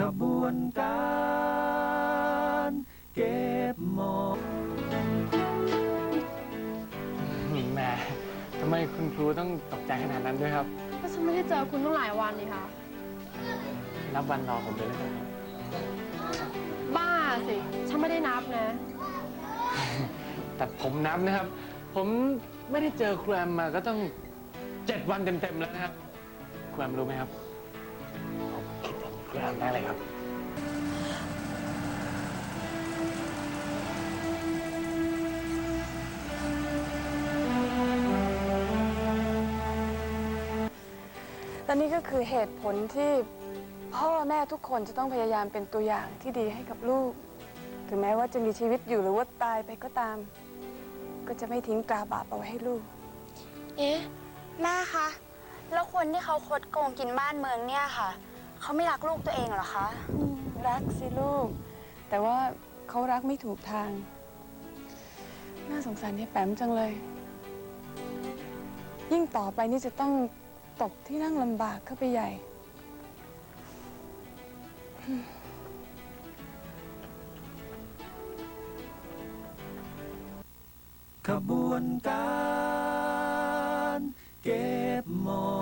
การเก็บหมอนแหมทำไมคุณครูต้องตกใจขนาดนั้นด้วยครับ ก็ฉันไม่ได้เจอคุณตั้งหลายวันนี่คะนับวันรอผมเลยนะครับบ้าสิ ฉันไม่ได้นับนะ แต่ผมนับนะครับ ผมไม่ได้เจอครูแอมมาก็ต้องเจ็ดวันเต็มๆแล้วนะครับครูแอมรู้ไหมครับ ได้เลยครับ และนี่ก็คือเหตุผลที่พ่อแม่ทุกคนจะต้องพยายามเป็นตัวอย่างที่ดีให้กับลูก ถึงแม้ว่าจะมีชีวิตอยู่หรือว่าตายไปก็ตาม ก็จะไม่ทิ้งตราบาปเอาไว้ให้ลูก เอ๊ะ แม่คะ แล้วคนที่เขาคดโกงกินบ้านเมืองเนี่ยค่ะ เขาไม่รักลูกตัวเองเหรอคะ รักสิลูก แต่ว่าเขารักไม่ถูกทาง น่าสงสารยายแปมจังเลย ยิ่งต่อไปนี่จะต้องตกที่นั่งลำบากเข้าไปใหญ่ ขบวนการเก็บหมอน